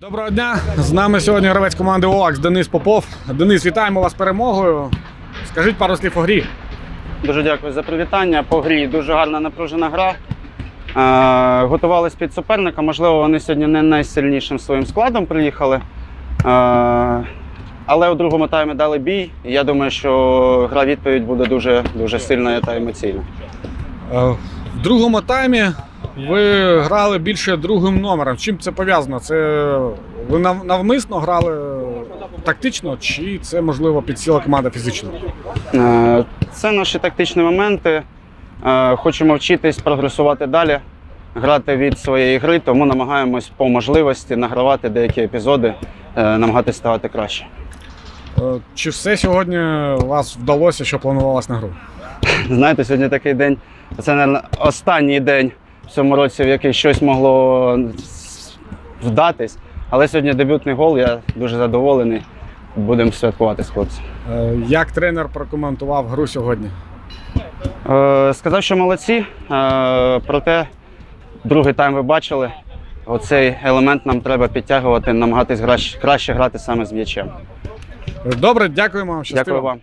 Доброго дня! З нами сьогодні гравець команди ОАКС Денис Попов. Денис, вітаємо вас з перемогою. Скажіть пару слів у грі. Дуже дякую за привітання. По грі дуже гарна напружена гра. Е, готувались під суперника. Можливо, вони сьогодні не найсильнішим своїм складом приїхали. Е, але у другому таймі дали бій. Я думаю, що гра відповідь буде дуже, дуже сильною та емоційна. Е, В другому таймі ви грали більше другим номером. Чим це пов'язано? Це ви навмисно грали тактично, чи це можливо підсіла команда фізично? Е, Це наші тактичні моменти. Е, Хочемо вчитись, прогресувати далі, грати від своєї гри, тому намагаємось по можливості награвати деякі епізоди, е, намагатись ставати краще. Чи все сьогодні у вас вдалося, що планувалось на гру? Знаєте, сьогодні такий день. Це, мабуть, останній день в цьому році, в який щось могло вдатись. Але сьогодні дебютний гол, я дуже задоволений. Будемо святкувати з хлопцями. Е, Як тренер прокоментував гру сьогодні? Е, сказав, що молодці. Е, проте другий тайм ви бачили. Оцей елемент нам треба підтягувати, намагатись краще грати саме з м'ячем. Добре, дякуємо вам. щастиво. Дякую вам.